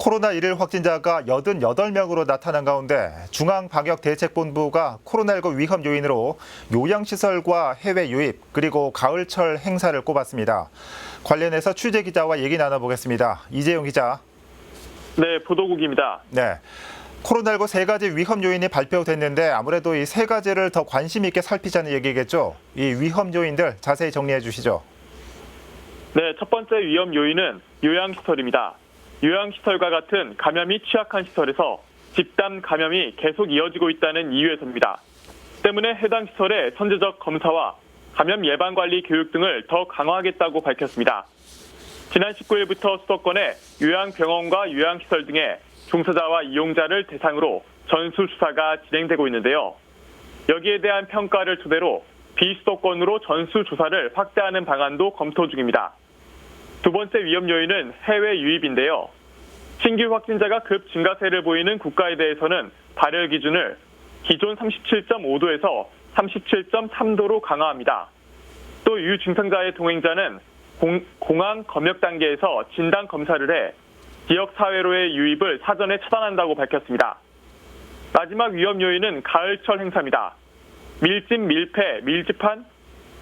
코로나1 확진자가 88명으로 나타난 가운데 중앙방역대책본부가 코로나19 위험 요인으로 요양시설과 해외 유입 그리고 가을철 행사를 꼽았습니다. 관련해서 취재 기자와 얘기 나눠보겠습니다. 이재용 기자. 네, 보도국입니다. 네. 코로나19 세 가지 위험 요인이 발표됐는데 아무래도 이 세 가지를 더 관심 있게 살피자는 얘기겠죠. 이 위험 요인들 자세히 정리해 주시죠. 네, 첫 번째 위험 요인은 요양시설입니다. 요양시설과 같은 감염이 취약한 시설에서 집단 감염이 계속 이어지고 있다는 이유에서입니다. 때문에 해당 시설의 선제적 검사와 감염 예방 관리 교육 등을 더 강화하겠다고 밝혔습니다. 지난 19일부터 수도권의 요양병원과 요양시설 등의 종사자와 이용자를 대상으로 전수조사가 진행되고 있는데요. 여기에 대한 평가를 토대로 비수도권으로 전수조사를 확대하는 방안도 검토 중입니다. 두 번째 위험 요인은 해외 유입인데요. 신규 확진자가 급 증가세를 보이는 국가에 대해서는 발열 기준을 기존 37.5도에서 37.3도로 강화합니다. 또 유증상자의 동행자는 공, 공항 검역 단계에서 진단 검사를 해 지역 사회로의 유입을 사전에 차단한다고 밝혔습니다. 마지막 위험 요인은 가을철 행사입니다. 밀집, 밀폐, 밀집한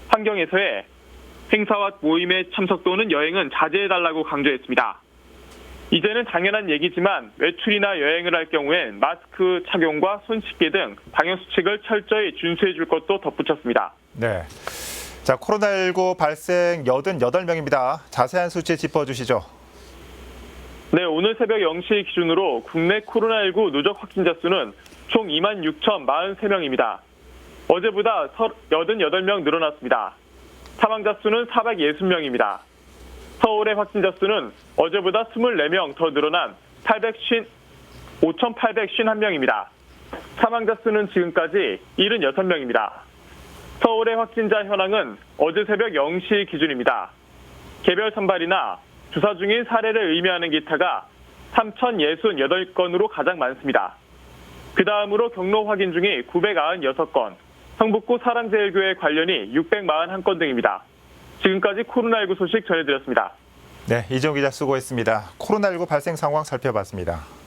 환경에서의 행사와 모임에 참석 또는 여행은 자제해달라고 강조했습니다. 이제는 당연한 얘기지만 외출이나 여행을 할 경우엔 마스크 착용과 손 씻기 등 방역 수칙을 철저히 준수해 줄 것도 덧붙였습니다. 네. 자, 코로나19 발생 88명입니다. 자세한 수치 짚어주시죠. 네, 오늘 새벽 0시 기준으로 국내 코로나19 누적 확진자 수는 총 2만 6,043명입니다. 어제보다 88명 늘어났습니다. 사망자 수는 460명입니다. 서울의 확진자 수는 어제보다 24명 더 늘어난 850, 5,851명입니다. 사망자 수는 지금까지 76명입니다. 서울의 확진자 현황은 어제 새벽 0시 기준입니다. 개별 선발이나 주사 중인 사례를 의미하는 기타가 3,068건으로 가장 많습니다. 그 다음으로 경로 확인 중이 996건, 성북구 사랑제일교회 관련이 641건 등입니다. 지금까지 코로나19 소식 전해드렸습니다. 네, 이종 기자 수고했습니다. 코로나19 발생 상황 살펴봤습니다.